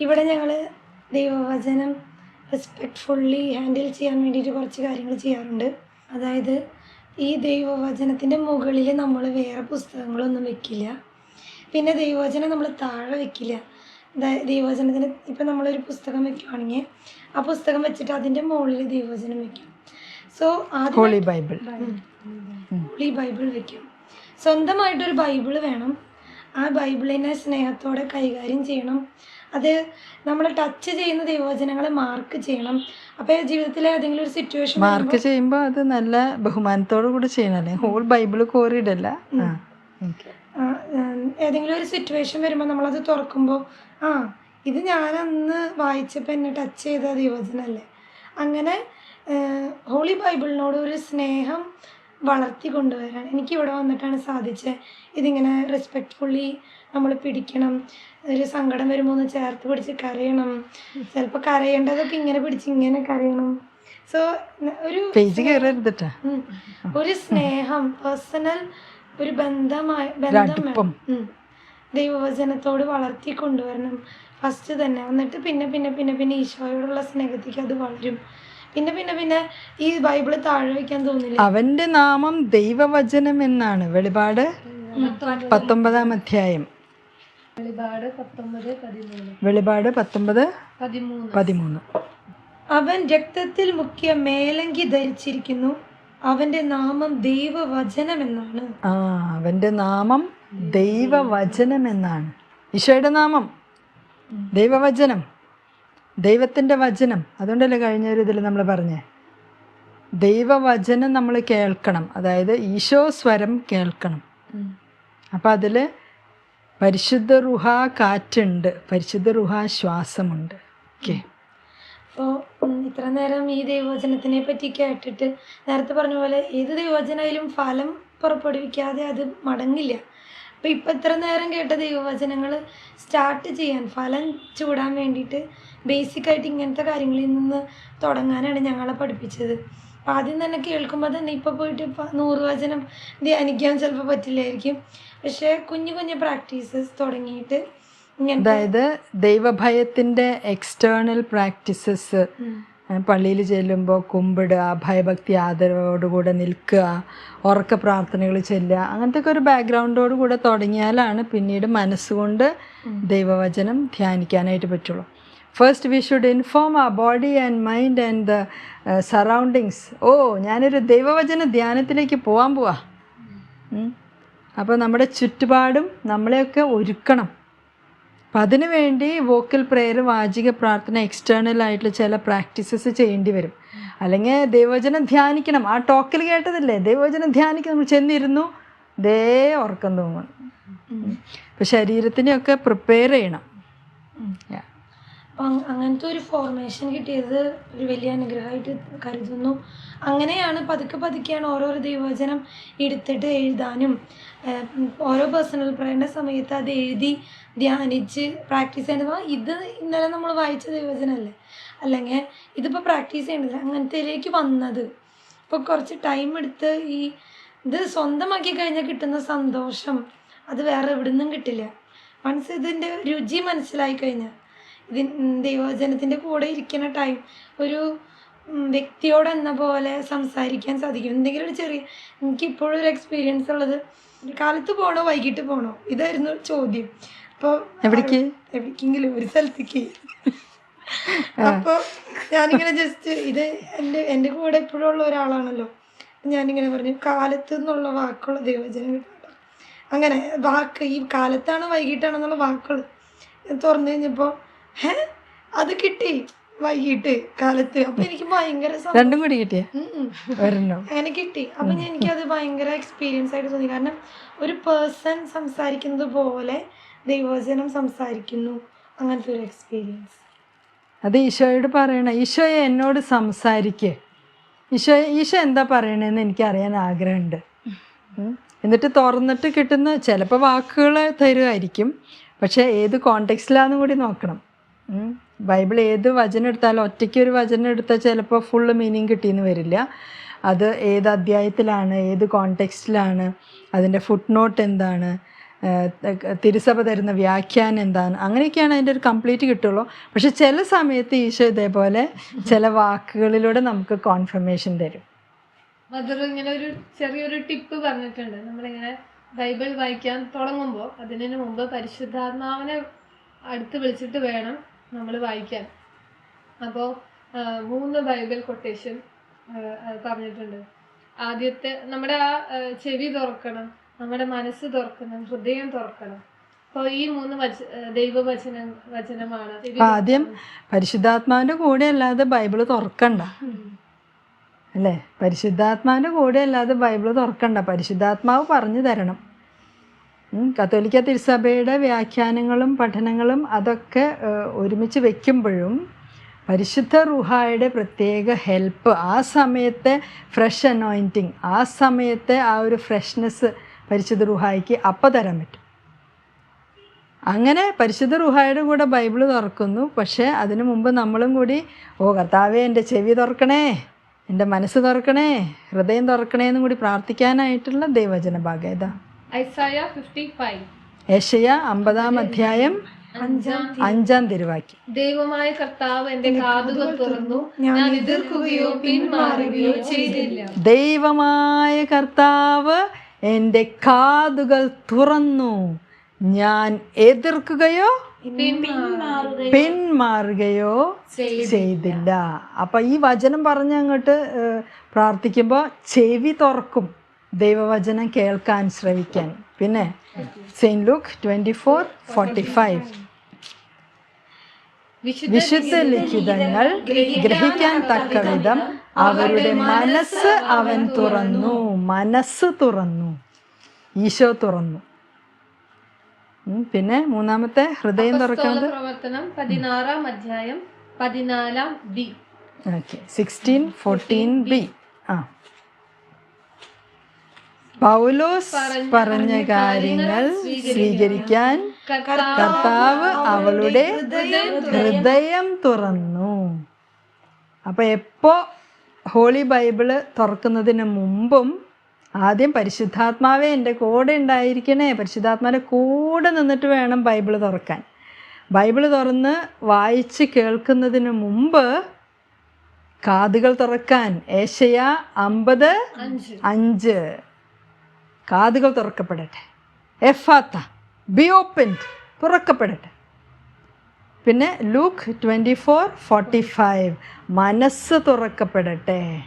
ഇവിടെ ഞങ്ങൾ ദൈവവചനം റെസ്പെക്റ്റ്ഫുള്ളി ഹാൻഡിൽ ചെയ്യാൻ വേണ്ടിയിട്ട് കുറച്ച് കാര്യങ്ങൾ ചെയ്യാറുണ്ട്. അതായത് ഈ ദൈവവചനത്തിന്റെ മുകളിൽ നമ്മൾ വേറെ പുസ്തകങ്ങളൊന്നും വെക്കില്ല. പിന്നെ ദൈവവചനം നമ്മൾ താഴെ വെക്കില്ല. ദൈവവചനത്തിന് ഇപ്പം നമ്മളൊരു പുസ്തകം വെക്കുകയാണെങ്കിൽ ആ പുസ്തകം വെച്ചിട്ട് അതിന്റെ മുകളിൽ ദൈവവചനം വെക്കും. സോ ആ ഹോളി ബൈബിൾ ഹോളി ബൈബിൾ വെക്കും. സ്വന്തമായിട്ടൊരു ബൈബിൾ വേണം. ആ ബൈബിളിനെ സ്നേഹത്തോടെ കൈകാര്യം ചെയ്യണം. അത് നമ്മൾ ടച്ച് ചെയ്യുന്ന ദൈവവചനങ്ങളെ മാർക്ക് ചെയ്യണം. അപ്പോൾ ജീവിതത്തിലെ ഏതെങ്കിലും ഒരു സിറ്റുവേഷൻ മാർക്ക് ചെയ്യുമ്പോൾ അത് നല്ല ബഹുമാനത്തോടു കൂടി ചെയ്യണം. അല്ലെ? ഹോൾ ബൈബിൾ കോറിയിടല്ല ഏതെങ്കിലും ഒരു സിറ്റുവേഷൻ വരുമ്പോൾ നമ്മളത് തുറക്കുമ്പോൾ ആ ഇത് ഞാൻ അന്ന് വായിച്ചപ്പോൾ എന്നെ ടച്ച് ചെയ്ത ദൈവവചനല്ലേ അങ്ങനെ ഹോളി ബൈബിളിനോട് ഒരു സ്നേഹം വളർത്തി കൊണ്ടുവരാൻ. എനിക്ക് ഇവിടെ വന്നിട്ടാണ് സാധിച്ചത് ഇതിങ്ങനെ റെസ്പെക്റ്റ്ഫുള്ളി നമ്മൾ പിടിക്കണം. ഒരു സങ്കടം വരുമ്പോൾ ഒന്ന് ചേർത്ത് പിടിച്ച് കരയണം. ചിലപ്പോൾ കരയേണ്ടതൊക്കെ ഇങ്ങനെ പിടിച്ച് ഇങ്ങനെ കരയണം. സോ ഒരു. ഒരു സ്നേഹം പേഴ്സണൽ ഒരു ബന്ധമായി ബന്ധം ദൈവവചനത്തോട് വളർത്തി കൊണ്ടുവരണം. ഫസ്റ്റ് തന്നെ. എന്നിട്ട് പിന്നെ പിന്നെ പിന്നെ പിന്നെ ഈശോയോടുള്ള സ്നേഹത്തേക്ക് അത് വളരും. പിന്നെ പിന്നെ പിന്നെ ഈ ബൈബിൾ താഴെ വെക്കാൻ തോന്നില്ല? അവന്റെ നാമം ദൈവവചനം എന്നാണ്. വെളിപാട് പത്തൊമ്പതാം അധ്യായം. വെളിപാട് പത്തൊമ്പത് പതിമൂന്ന്. അവൻ രക്തത്തിൽ മുക്കിയ മേലങ്കി ധരിച്ചിരിക്കുന്നു. അവന്റെ നാമം ദൈവവചനം എന്നാണ്. ആ അവന്റെ നാമം ദൈവവചനം എന്നാണ്. ഈശോയുടെ നാമം ദൈവവചനം. ദൈവത്തിന്റെ വചനം. അതുകൊണ്ടല്ലേ കഴിഞ്ഞ ഒരു ഇതിൽ നമ്മൾ പറഞ്ഞേ? ദൈവവചനം നമ്മൾ കേൾക്കണം. അതായത് ഈശോ സ്വരം കേൾക്കണം. അപ്പം അതിൽ പരിശുദ്ധ റുഹ കാറ്റുണ്ട്. പരിശുദ്ധ റുഹ ശ്വാസമുണ്ട്. ഓക്കെ. അപ്പോൾ ഇത്ര നേരം ഈ ദൈവവചനത്തിനെ പറ്റി കേട്ടിട്ട് നേരത്തെ പറഞ്ഞ പോലെ ഏത് ദൈവവചനയിലും ഫലം പുറപ്പെടുവിക്കാതെ അത് മടങ്ങില്ല. അപ്പോൾ ഇപ്പം ഇത്ര നേരം കേട്ട ദൈവവചനങ്ങൾ സ്റ്റാർട്ട് ചെയ്യാൻ ഫലം ചൂടാൻ വേണ്ടിയിട്ട് ബേസിക്കായിട്ട് ഇങ്ങനത്തെ കാര്യങ്ങളിൽ നിന്ന് തുടങ്ങാനാണ് ഞങ്ങളെ പഠിപ്പിച്ചത് അപ്പം ആദ്യം തന്നെ കേൾക്കുമ്പോൾ തന്നെ ഇപ്പോൾ പോയിട്ട് നൂറ് വചനം ധ്യാനിക്കാൻ ചിലപ്പോൾ പറ്റില്ലായിരിക്കും പക്ഷേ കുഞ്ഞു കുഞ്ഞു പ്രാക്ടീസസ് തുടങ്ങിയിട്ട് അതായത് ദൈവഭയത്തിന്റെ എക്സ്റ്റേണൽ പ്രാക്ടീസസ്. പള്ളിയിൽ ചെല്ലുമ്പോൾ കുമ്പിടുക ഭയഭക്തി ആദരവോടുകൂടെ നിൽക്കുക ഉറക്ക പ്രാർത്ഥനകൾ ചെല്ലുക അങ്ങനത്തെ ഒക്കെ ഒരു ബാക്ക്ഗ്രൗണ്ടോട് കൂടെ തുടങ്ങിയാലാണ് പിന്നീട് മനസ്സുകൊണ്ട് ദൈവവചനം ധ്യാനിക്കാനായിട്ട് പറ്റുള്ളൂ. ഫസ്റ്റ് വി ഷുഡ് ഇൻഫോം ആ body and mind and the surroundings ഓ ഞാനൊരു ദൈവവചന ധ്യാനത്തിലേക്ക് പോകാൻ പോവാ. അപ്പോൾ നമ്മുടെ ചുറ്റുപാടും നമ്മളെയൊക്കെ ഒരുക്കണം. അപ്പം അതിനുവേണ്ടി വോക്കൽ പ്രെയർ വാചിക പ്രാർത്ഥന എക്സ്റ്റേണൽ ആയിട്ടുള്ള ചില പ്രാക്ടീസസ് ചെയ്യേണ്ടി വരും. അല്ലെങ്കിൽ ദൈവവചനം ധ്യാനിക്കണം. ആ ടോക്കിൽ കേട്ടതല്ലേ? ദൈവവചനം ധ്യാനിക്കണം നമ്മൾ ചെന്നിരുന്നു. ദേ ഉറക്കം തോന്നണം അപ്പം ശരീരത്തിനെയൊക്കെ പ്രിപ്പയർ ചെയ്യണം. അപ്പം അങ് അങ്ങനത്തെ ഒരു ഫോർമേഷൻ കിട്ടിയത് ഒരു വലിയ അനുഗ്രഹമായിട്ട് കരുതുന്നു. അങ്ങനെയാണ് പതുക്കെ പതുക്കെയാണ് ഓരോരോ ദൈവവചനം എടുത്തിട്ട് എഴുതാനും ഓരോ പേഴ്സണൽ പ്രയറിന്റെ സമയത്ത് അത് എഴുതി ധ്യാനിച്ച് പ്രാക്ടീസ് ചെയ്യുന്നത് ഇത് ഇന്നലെ നമ്മൾ വായിച്ച ദൈവവചനമല്ലേ അല്ലെങ്കിൽ ഇതിപ്പോൾ പ്രാക്ടീസ് ചെയ്യേണ്ടത് അങ്ങനത്തേലേക്ക് വന്നത്. ഇപ്പോൾ കുറച്ച് ടൈം എടുത്ത് ഈ ഇത് സ്വന്തമാക്കി കഴിഞ്ഞാൽ കിട്ടുന്ന സന്തോഷം അത് വേറെ എവിടെ നിന്നും കിട്ടില്ല. മനസ്സ് ഇതിന്റെ രുചി മനസ്സിലായി കഴിഞ്ഞാൽ ദൈവവചനത്തിന്റെ കൂടെ ഇരിക്കുന്ന ടൈം ഒരു വ്യക്തിയോടെന്ന വ്യക്തിയോട് എന്ന പോലെ സംസാരിക്കാൻ സാധിക്കും. എന്തെങ്കിലും ഒരു ചെറിയ എനിക്ക് ഇപ്പോഴും ഒരു എക്സ്പീരിയൻസ് ഉള്ളത് കാലത്ത് പോകണോ വൈകിട്ട് പോകണോ ഇതായിരുന്നു ചോദ്യം. അപ്പോൾ എവിടേക്ക്? എവിടേക്കെങ്കിലും ഒരു സ്ഥലത്തേക്ക്. അപ്പോൾ ഞാനിങ്ങനെ ജസ്റ്റ് ഇത് എന്റെ എന്റെ കൂടെ എപ്പോഴും ഉള്ള ഒരാളാണല്ലോ. ഞാനിങ്ങനെ പറഞ്ഞു കാലത്ത് എന്നുള്ള വാക്കുള്ള ദൈവവചനം അങ്ങനെ വാക്ക് ഈ കാലത്താണ് വൈകിട്ടാണെന്നുള്ള വാക്കുകൾ തുറന്നു കഴിഞ്ഞപ്പോൾ ഹേ? അത് കിട്ടി. വൈകിട്ട് കാലത്ത്. അപ്പൊ എനിക്ക് ഭയങ്കര സം- രണ്ടും കൂടി കിട്ടിയ? ഉം ഉം. ഒരെണ്ണം? അങ്ങനെ കിട്ടി. അപ്പൊ ഞാൻ- എനിക്കത് ഭയങ്കര എക്സ്പീരിയൻസ് ആയിട്ട് തോന്നി. കാരണം ഒരു പേഴ്സൺ സംസാരിക്കുന്നത് പോലെ ദൈവവചനം സംസാരിക്കുന്നു. അങ്ങനത്തെ ഒരു എക്സ്പീരിയൻസ് അത് ഈശോയോട് പറയണ. ഈശോയെ എന്നോട് സംസാരിക്ക്. ഈശോ ഈശോ എന്താ എനിക്ക് അറിയാൻ ആഗ്രഹമുണ്ട്. ഉം. എന്നിട്ട് തുറന്നിട്ട് കിട്ടുന്ന ചിലപ്പോൾ വാക്കുകൾ തരുമായിരിക്കും പക്ഷേ ഏത് കോണ്ടെക്സ്റ്റിലാന്നും കൂടി നോക്കണം. ബൈബിൾ ഏത് വചനം എടുത്താലും ഒറ്റയ്ക്ക് ഒരു വചനം എടുത്താൽ ചിലപ്പോൾ ഫുള്ള് മീനിങ് കിട്ടിയെന്ന് വരില്ല. അത് ഏത് അധ്യായത്തിലാണ് ഏത് കോണ്ടെക്സ്റ്റിലാണ് അതിന്റെ ഫുട് നോട്ട് എന്താണ് തിരുസഭ തരുന്ന വ്യാഖ്യാനം എന്താണ് അങ്ങനെയൊക്കെയാണ് അതിന്റെ ഒരു കംപ്ലീറ്റ് കിട്ടുള്ളൂ. പക്ഷെ ചില സമയത്ത് ഈശോ ഇതേപോലെ ചില വാക്കുകളിലൂടെ നമുക്ക് കോൺഫർമേഷൻ തരും. മദർ ഇങ്ങനെ ഒരു ചെറിയൊരു ടിപ്പ് പറഞ്ഞിട്ടുണ്ട്. നമ്മളിങ്ങനെ ബൈബിൾ വായിക്കാൻ തുടങ്ങുമ്പോൾ അതിനു മുമ്പ് പരിശുദ്ധാത്മാവിനെ അടുത്ത് വിളിച്ചിട്ട് വേണം നമ്മൾ വായിക്കാൻ. അപ്പോൾ മൂന്ന് ബൈബിൾ കൊട്ടേഷൻ പറഞ്ഞിട്ടുണ്ട്. ആദ്യത്തെ നമ്മുടെ ആ ചെവി തുറക്കണം നമ്മുടെ മനസ്സ് തുറക്കണം ഹൃദയം തുറക്കണം. അപ്പോൾ ഈ മൂന്ന് ദൈവവചന വചനമാണ്. ആദ്യം പരിശുദ്ധാത്മാവിന്റെ കൂടെ അല്ലാതെ ബൈബിൾ തുറക്കണ്ട. അല്ലേ? പരിശുദ്ധാത്മാവിന്റെ കൂടെ അല്ലാതെ ബൈബിൾ തുറക്കണ്ട. പരിശുദ്ധാത്മാവ് പറഞ്ഞു തരണം. കത്തോലിക്ക തിരുസഭയുടെ വ്യാഖ്യാനങ്ങളും പഠനങ്ങളും അതൊക്കെ ഒരുമിച്ച് വെക്കുമ്പോഴും പരിശുദ്ധ റുഹായുടെ പ്രത്യേക ഹെൽപ്പ് ആ സമയത്തെ ഫ്രഷ് അനോയിന്റിങ് ആ സമയത്തെ ആ ഒരു ഫ്രഷ്നെസ് പരിശുദ്ധ റുഹായിക്ക് അപ്പം തരാൻ പറ്റും. അങ്ങനെ പരിശുദ്ധ റുഹായുടെ കൂടെ ബൈബിൾ തുറക്കുന്നു പക്ഷേ അതിനു മുമ്പ് നമ്മളും കൂടി ഓ കർത്താവേ എന്റെ ചെവി തുറക്കണേ എന്റെ മനസ്സ് തുറക്കണേ ഹൃദയം തുറക്കണേ എന്നും കൂടി പ്രാർത്ഥിക്കാനായിട്ടുള്ള ദൈവചന ഭാഗം ഇതാ. ഏഷ്യ അമ്പതാം അധ്യായം അഞ്ചാം തിരുവാക്യം. ദൈവമായ കർത്താവ് എന്റെ കാതുകൾ തുറന്നു. ഞാൻ എതിർക്കുകയോ പിന്മാറുകയോ ചെയ്തില്ല. ദൈവമായ കർത്താവ് എന്റെ കാതുകൾ തുറന്നു. ഞാൻ എതിർക്കുകയോ പിന്മാറുകയോ ചെയ്തില്ല. അപ്പം ഈ വചനം പറഞ്ഞ് അങ്ങോട്ട് പ്രാർത്ഥിക്കുമ്പോൾ ചെവി തുറക്കും. ദൈവവചനം കേൾക്കാൻ ശ്രമിക്കാൻ പിന്നെ saint Luke twenty four forty five വിശുദ്ധ വിശുദ്ധ ലിഖിതങ്ങൾ ഗ്രഹിക്കാൻ തക്കവിധം അവരുടെ മനസ്സ് അവൻ തുറന്നു. മനസ്സ് തുറന്നു. ഈശോ തുറന്നു. പിന്നെ മൂന്നാമത്തെ ഹൃദയം തുറക്കുന്നത്? പ്രവർത്തനം പതിനാറാം അധ്യായം പതിനാലാം B okay. Sixteen fourteen B. ആ. പൗലോസ് പറഞ്ഞ കാര്യങ്ങൾ സ്വീകരിക്കാൻ കർത്താവ് അവളുടെ ഹൃദയം തുറന്നു. അപ്പൊ എപ്പോ ഹോളി ബൈബിൾ തുറക്കുന്നതിന് മുമ്പും ആദ്യം പരിശുദ്ധാത്മാവേ എന്റെ കൂടെ ഉണ്ടായിരിക്കണേ. പരിശുദ്ധാത്മാവിന്റെ കൂടെ നിന്നിട്ട് വേണം ബൈബിൾ തുറക്കാൻ. ബൈബിൾ തുറന്ന് വായിച്ച് കേൾക്കുന്നതിന് മുമ്പ് കാതുകൾ തുറക്കാൻ. ഏഷ്യ അമ്പത് അഞ്ച്. അഞ്ച്. കാതുകൾ തുറക്കപ്പെടട്ടെ. എഫാത്ത ബി ഓപ്പൻഡ് തുറക്കപ്പെടട്ടെ. പിന്നെ Luke twenty four forty five മനസ്സ് തുറക്കപ്പെടട്ടെ.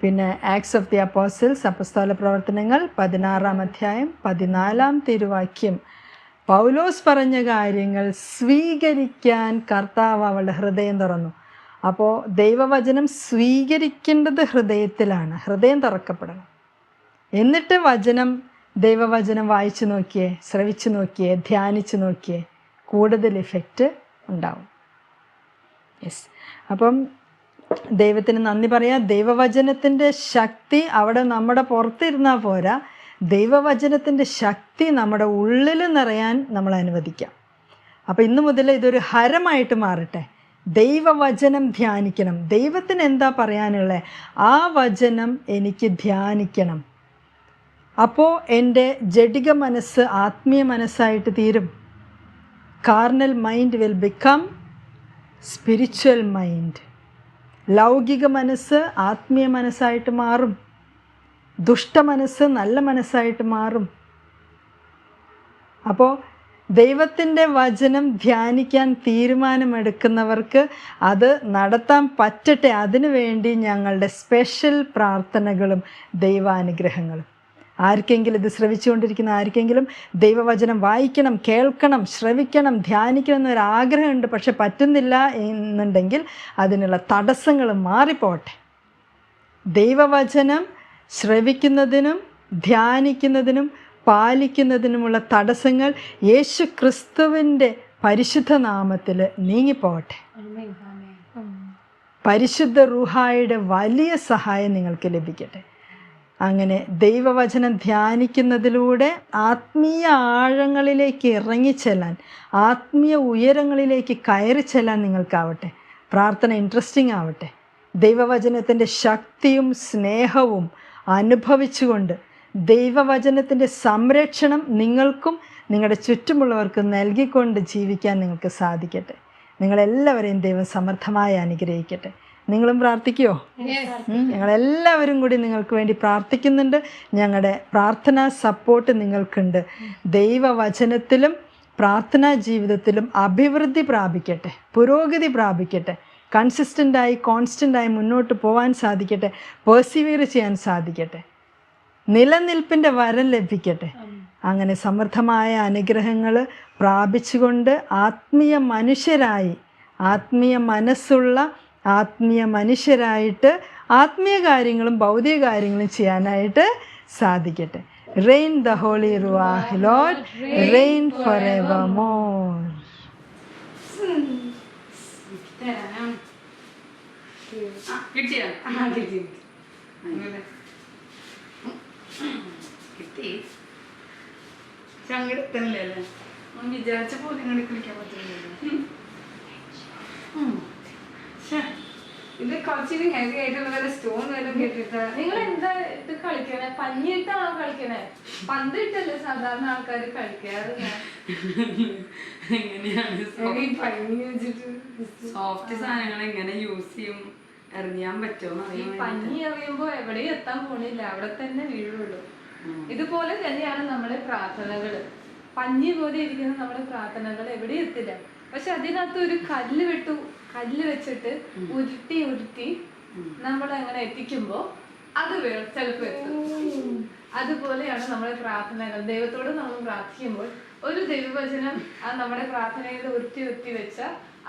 പിന്നെ ആക്സ് ഓഫ് ദി അപ്പോസിൽസ് അപസ്തോല പ്രവർത്തനങ്ങൾ പതിനാറാം അധ്യായം പതിനാലാം തിരുവാക്യം. പൗലോസ് പറഞ്ഞ കാര്യങ്ങൾ സ്വീകരിക്കാൻ കർത്താവ് അവളുടെ ഹൃദയം തുറന്നു. അപ്പോൾ ദൈവവചനം സ്വീകരിക്കേണ്ടത് ഹൃദയത്തിലാണ്. ഹൃദയം തുറക്കപ്പെടണം. എന്നിട്ട് വചനം ദൈവവചനം വായിച്ചു നോക്കിയേ ശ്രവിച്ചു നോക്കിയേ ധ്യാനിച്ചു നോക്കിയേ കൂടുതൽ ഇഫക്റ്റ് ഉണ്ടാവും. യെസ് അപ്പം ദൈവത്തിന് നന്ദി പറയാം. ദൈവവചനത്തിന്റെ ശക്തി അവിടെ നമ്മുടെ പുറത്തിരുന്നാൽ പോരാ. ദൈവവചനത്തിന്റെ ശക്തി നമ്മുടെ ഉള്ളിൽ നിറയാൻ നമ്മൾ അനുവദിക്കാം. അപ്പോൾ ഇന്നു മുതൽ ഇതൊരു ഹരമായിട്ട് മാറട്ടെ. ദൈവവചനം ധ്യാനിക്കണം. ദൈവത്തിന് എന്താ പറയാനുള്ളത് ആ വചനം എനിക്ക് ധ്യാനിക്കണം. അപ്പോൾ എന്റെ ജഡിക മനസ്സ് ആത്മീയ മനസ്സായിട്ട് തീരും. Carnal mind will become spiritual mind ലൗകിക മനസ്സ് ആത്മീയ മനസ്സായിട്ട് മാറും. ദുഷ്ട മനസ്സ് നല്ല മനസ്സായിട്ട് മാറും. അപ്പോൾ ദൈവത്തിന്റെ വചനം ധ്യാനിക്കാൻ തീരുമാനമെടുക്കുന്നവർക്ക് അത് നടത്താൻ പറ്റട്ടെ. അതിനു വേണ്ടി ഞങ്ങളുടെ സ്പെഷ്യൽ പ്രാർത്ഥനകളും ദൈവാനുഗ്രഹങ്ങളും. ആർക്കെങ്കിലും ഇത് ശ്രവിച്ചുകൊണ്ടിരിക്കുന്ന ആർക്കെങ്കിലും ദൈവവചനം വായിക്കണം കേൾക്കണം ശ്രവിക്കണം ധ്യാനിക്കണം എന്നൊരാഗ്രഹമുണ്ട് പക്ഷെ പറ്റുന്നില്ല എന്നുണ്ടെങ്കിൽ അതിനുള്ള തടസ്സങ്ങൾ മാറിപ്പോട്ടെ. ദൈവവചനം ശ്രവിക്കുന്നതിനും ധ്യാനിക്കുന്നതിനും പാലിക്കുന്നതിനുമുള്ള തടസ്സങ്ങൾ യേശു ക്രിസ്തുവിന്റെ പരിശുദ്ധ നാമത്തിൽ ആമേൻ പരിശുദ്ധ റുഹായുടെ വലിയ സഹായം നിങ്ങൾക്ക് ലഭിക്കട്ടെ. അങ്ങനെ ദൈവവചനം ധ്യാനിക്കുന്നതിലൂടെ ആത്മീയ ആഴങ്ങളിലേക്ക് ഇറങ്ങിച്ചെല്ലാൻ ആത്മീയ ഉയരങ്ങളിലേക്ക് കയറി ചെല്ലാൻ നിങ്ങൾക്കാവട്ടെ. പ്രാർത്ഥന ഇൻട്രസ്റ്റിംഗ് ആവട്ടെ. ദൈവവചനത്തിന്റെ ശക്തിയും സ്നേഹവും അനുഭവിച്ചുകൊണ്ട് ദൈവവചനത്തിന്റെ സംരക്ഷണം നിങ്ങൾക്കും നിങ്ങളുടെ ചുറ്റുമുള്ളവർക്കും നൽകിക്കൊണ്ട് ജീവിക്കാൻ നിങ്ങൾക്ക് സാധിക്കട്ടെ. നിങ്ങളെല്ലാവരെയും ദൈവം സമർത്ഥമായി അനുഗ്രഹിക്കട്ടെ. നിങ്ങളും പ്രാർത്ഥിക്കുമോ ഞങ്ങളെല്ലാവരും കൂടി നിങ്ങൾക്ക് വേണ്ടി പ്രാർത്ഥിക്കുന്നുണ്ട്. ഞങ്ങളുടെ പ്രാർത്ഥനാ സപ്പോർട്ട് നിങ്ങൾക്കുണ്ട്. ദൈവവചനത്തിലും പ്രാർത്ഥനാ ജീവിതത്തിലും അഭിവൃദ്ധി പ്രാപിക്കട്ടെ. പുരോഗതി പ്രാപിക്കട്ടെ. കൺസിസ്റ്റന്റായി കോൺസ്റ്റന്റായി മുന്നോട്ട് പോകാൻ സാധിക്കട്ടെ. പേഴ്സിവിയർ ചെയ്യാൻ സാധിക്കട്ടെ. നിലനിൽപ്പിന്റെ വരം ലഭിക്കട്ടെ. അങ്ങനെ സമൃദ്ധമായ അനുഗ്രഹങ്ങൾ പ്രാപിച്ചുകൊണ്ട് ആത്മീയ മനുഷ്യരായി ആത്മീയ മനസ്സുള്ള ആത്മീയ മനുഷ്യരായിട്ട് ആത്മീയ കാര്യങ്ങളും ഭൗതിക കാര്യങ്ങളും ചെയ്യാനായിട്ട് സാധിക്കട്ടെ. Rain the holy ruach lord rain forever more കിട്ടിയോ കിട്ടി വിചാരിച്ച പോലെ ഇങ്ങനെ കുളിക്കാൻ പറ്റുന്നില്ല. ഇത് കളിച്ചിട്ട് ഹെവി ആയിട്ടുള്ള വല്ല സ്റ്റോൺ വല്ലതും കേട്ടിട്ട് നിങ്ങൾ എന്താ ഇത് കളിക്കണേ? പഞ്ഞിട്ടാണോ കളിക്കണേ? പന്തിട്ടല്ലേ സാധാരണ ആൾക്കാർ കളിക്കാറ് സോഫ്റ്റ് സാധനങ്ങൾ എങ്ങനെ യൂസ് ചെയ്യും? എറിയാൻ പറ്റുമോ ഈ പഞ്ഞി എറിയുമ്പോ എവിടെയും എത്താൻ പോണില്ല. അവിടെ തന്നെ വീഴുള്ളൂ. ഇതുപോലെ തന്നെയാണ് നമ്മുടെ പ്രാർത്ഥനകൾ. പഞ്ഞി പോലെ ഇരിക്കുന്ന നമ്മുടെ പ്രാർത്ഥനകൾ എവിടെയും എത്തില്ല. പക്ഷെ അതിനകത്ത് ഒരു കല്ല് വിട്ടു. കല്ല് വെച്ചിട്ട് ഉരുട്ടി ഉരുട്ടി നമ്മൾ അങ്ങനെ എത്തിക്കുമ്പോ അത് വേ- ചിലപ്പോ എത്തും അതുപോലെയാണ് നമ്മുടെ പ്രാർത്ഥനകൾ ദൈവത്തോട് നമ്മൾ പ്രാർത്ഥിക്കുമ്പോൾ ഒരു ദൈവവചനം ആ നമ്മുടെ പ്രാർത്ഥനയിൽ ഉരുത്തി ഉരുത്തി വെച്ച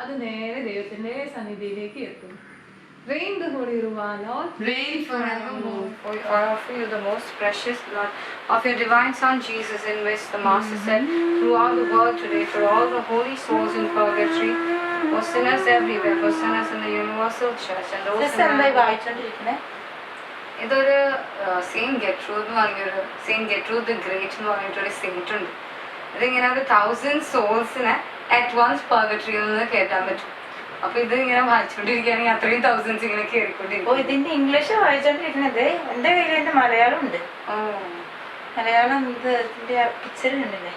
അത് നേരെ ദൈവത്തിന്റെ സന്നിധിയിലേക്ക് എത്തും Rain the Holy Ruah, Lord. Rain forevermore. For I offer you the most precious blood of your divine Son Jesus, in which the Master said throughout the world today, for all the holy souls in purgatory, for sinners everywhere, for sinners in the universal church, and those in എന്തായി വായിച്ചോണ്ടിരിക്കണേ ഇതൊരു Saint ഗെട്രൂ എന്ന് പറഞ്ഞൊരു Saint ഗെട്രൂ the great എന്ന് പറഞ്ഞിട്ടൊരു Saint ഉണ്ട്. ഇതിങ്ങനെ ഒരു തൗസൻഡ് സോൾസിനെ അറ്റ് വൺസ് പർഗട്രിയിൽ നിന്ന് കയറ്റാൻ പറ്റും. അപ്പൊ ഇത് ഇങ്ങനെ വായിച്ചുകൊണ്ടിരിക്കുകയാണെങ്കിൽ അത്രയും തൗസൻഡ്സ് ഇങ്ങനെ ഓ കയറിക്കൊണ്ടിരിക്കും ഇതിന്റെ ഇംഗ്ലീഷ് വായിച്ചോണ്ടിരിക്കണത് എന്റെ കയ്യിൽ എന്റെ മലയാളം ഉണ്ട് ഓ. മലയാളം ഇത് ഇതിന്റെ പിക്ചർ കണ്ടില്ലേ?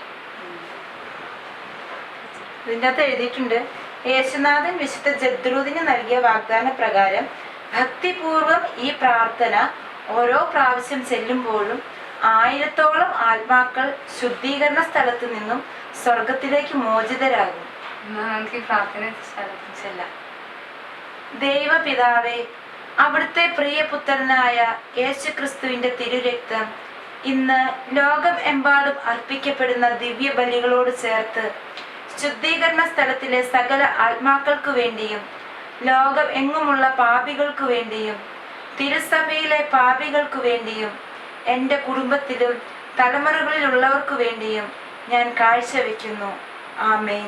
ഇതിന്റെ അകത്ത് എഴുതിയിട്ടുണ്ട്. യേശുനാഥൻ വിശുദ്ധ ജദ്രൂദിന് നൽകിയ വാഗ്ദാന പ്രകാരം ഭക്തിപൂർവം ഈ പ്രാർത്ഥന ഓരോ പ്രാവശ്യം ചെല്ലുമ്പോഴും ആയിരത്തോളം ആത്മാക്കൾ ശുദ്ധീകരണ സ്ഥലത്ത് നിന്നും സ്വർഗത്തിലേക്ക് മോചിതരാകും. നമുക്ക് ഈ പ്രാർത്ഥന ചെല്ലാം. ദൈവപിതാവേ അവിടുത്തെ പ്രിയപുത്രനായ യേശുക്രിസ്തുവിന്റെ തിരുരക്തം ഇന്ന് ലോകം എമ്പാടും അർപ്പിക്കപ്പെടുന്ന ദിവ്യ ബലികളോട് ചേർത്ത് ശുദ്ധീകരണ സ്ഥലത്തിലെ സകല ആത്മാക്കൾക്കു വേണ്ടിയും ലോകം എങ്ങുമുള്ള പാപികൾക്കു വേണ്ടിയും തിരുസഭയിലെ പാപികൾക്കു വേണ്ടിയും എന്റെ കുടുംബത്തിലും തലമുറകളിലുള്ളവർക്കു വേണ്ടിയും ഞാൻ കാഴ്ചവെക്കുന്നു. ആമേ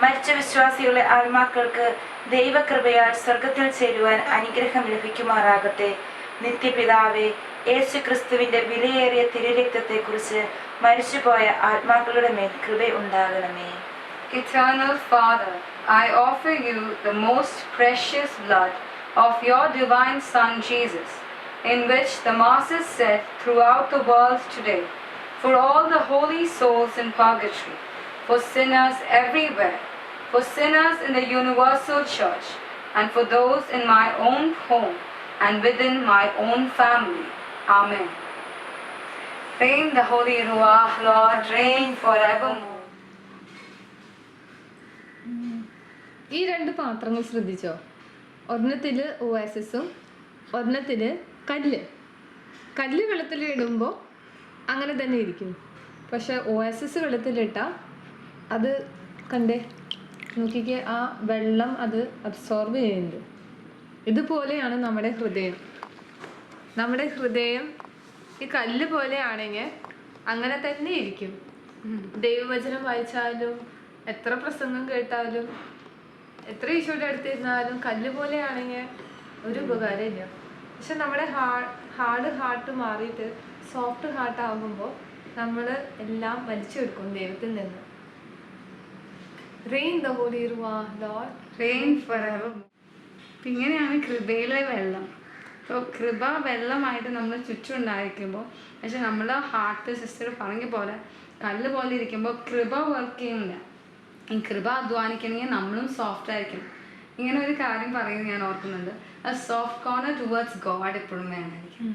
മരിച്ച വിശ്വാസികളെ ആത്മാക്കൾക്ക് ദൈവകൃപയാൽ സ്വർഗത്തിൽ ചേരുവാൻ അനുഗ്രഹം ലഭിക്കുമാറാകട്ടെ. നിത്യപിതാവേ യേശു ക്രിസ്തുവിന്റെ വിലയേറിയ തിരുരക്തത്തെക്കുറിച്ച് മരിച്ചുപോയ ആത്മാക്കളുടെ മേൽ കൃപ ഉണ്ടാകണമേ Eternal Father, I offer you the most precious blood of your divine Son Jesus, in which the Masses said throughout the world today, for all the holy souls in purgatory, for sinners everywhere, for sinners in the universal church, and for those in my own home and within my own family. Amen. Reign the Holy Ruach, Lord, reign forevermore. ഈ രണ്ട് പാത്രങ്ങൾ ശ്രദ്ധിച്ചോ? ഒരെണ്ണത്തിൽ എസും ഒരെണ്ണത്തിൽ കല്ല്. കല്ല് വെള്ളത്തിൽ ഇടുമ്പോൾ അങ്ങനെ തന്നെ ഇരിക്കും. പക്ഷെ ഒ എസ് എസ് വെള്ളത്തിലിട്ടാൽ അത് കണ്ടേ? നോക്കിക്ക് ആ വെള്ളം അത് അബ്സോർബ് ചെയ്യുന്നുണ്ട്. ഇതുപോലെയാണ് നമ്മുടെ ഹൃദയം. നമ്മുടെ ഹൃദയം ഈ കല്ല് പോലെയാണെങ്കിൽ അങ്ങനെ തന്നെ ഇരിക്കും. ദൈവവചനം വായിച്ചാലും എത്ര പ്രസംഗം കേട്ടാലും എത്ര ഈശോയുടെ അടുത്തിരുന്നാലും കല്ല് പോലെയാണെങ്കിൽ ഒരു ഉപകാരമില്ല. പക്ഷെ നമ്മുടെ ഹാ ഹാർഡ് ഹാർട്ട് മാറിയിട്ട് സോഫ്റ്റ് ഹാർട്ട് ആകുമ്പോൾ നമ്മൾ എല്ലാം വലിച്ചെടുക്കും ദൈവത്തിൽ നിന്ന്. Rain the holy lord rain forever ഇങ്ങനെയാണ് കൃപയിലെ വെള്ളം. ഇപ്പോൾ കൃപ വെള്ളമായിട്ട് നമ്മൾ ചുറ്റും ഉണ്ടായിരിക്കുമ്പോൾ പക്ഷെ നമ്മൾ ഹാർട്ട് സിസ്റ്റർ പറഞ്ഞ പോലെ കല്ല് പോലെ ഇരിക്കുമ്പോൾ കൃപ വർക്ക് ചെയ്യുന്നില്ല. കൃപ അധ്വാനിക്കണമെങ്കിൽ നമ്മളും സോഫ്റ്റ് ആയിരിക്കണം. ഇങ്ങനെ ഒരു കാര്യം പറയുന്നത് ഞാൻ ഓർക്കുന്നുണ്ട്. സോഫ്റ്റ് കോർണർ ടുവേർഡ്സ് ഗോഡ് എപ്പോഴും വേണമായിരിക്കും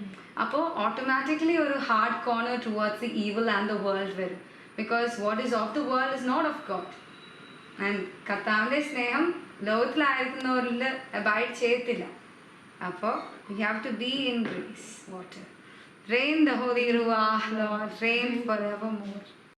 അപ്പോൾ ഓട്ടോമാറ്റിക്കലി ഒരു hard corner towards the evil and the world വരും. Because what is of the world is not of God and കർത്താവിന്റെ സ്നേഹം ലോകത്തിലായിരിക്കുന്നവരിൽ അബൈഡ് ചെയ്യത്തില്ല. അപ്പോൾ we have to be in grace water rain the holy ruach lord rain forever more